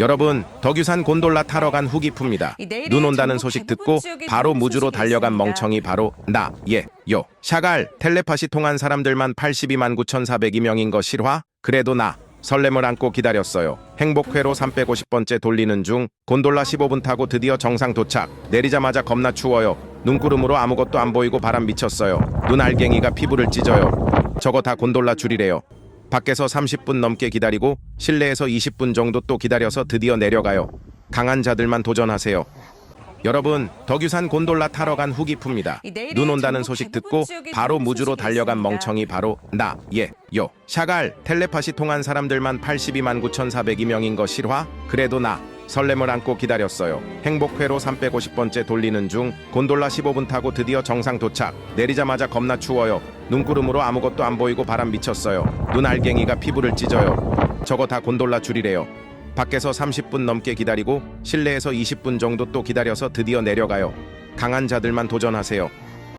여러분, 덕유산 곤돌라 타러 간 내일이 눈 온다는 소식 듣고 바로 눈 무주로 달려간. 멍청이 바로 나, 예, 요. 샤갈, 텔레파시 통한 사람들만 82만 9,402명인 거 실화? 그래도 나. 설렘을 안고 기다렸어요. 행복회로 350번째 돌리는 중 곤돌라 15분 타고 드디어 정상 도착. 내리자마자 겁나 추워요. 눈구름으로 아무것도 안 보이고 바람 미쳤어요. 눈 알갱이가 피부를 찢어요. 저거 다 곤돌라 줄이래요. 밖에서 30분 넘게 기다리고 실내에서 20분 정도 또 기다려서 드디어 내려가요. 강한 자들만 도전하세요. 여러분, 덕유산 곤돌라 타러 간 내일이 눈 온다는 소식 듣고 바로 눈 무주로 달려간. 멍청이 바로 나, 예, 요. 샤갈, 텔레파시 통한 사람들만 82만 9,402명인 거 실화? 그래도 나. 설렘을 안고 기다렸어요. 행복회로 350번째 돌리는 중 곤돌라 15분 타고 드디어 정상 도착. 내리자마자 겁나 추워요. 눈구름으로 아무것도 안 보이고 바람 미쳤어요. 눈 알갱이가 피부를 찢어요. 저거 다 곤돌라 줄이래요. 밖에서 30분 넘게 기다리고 실내에서 20분 정도 또 기다려서 드디어 내려가요. 강한 자들만 도전하세요.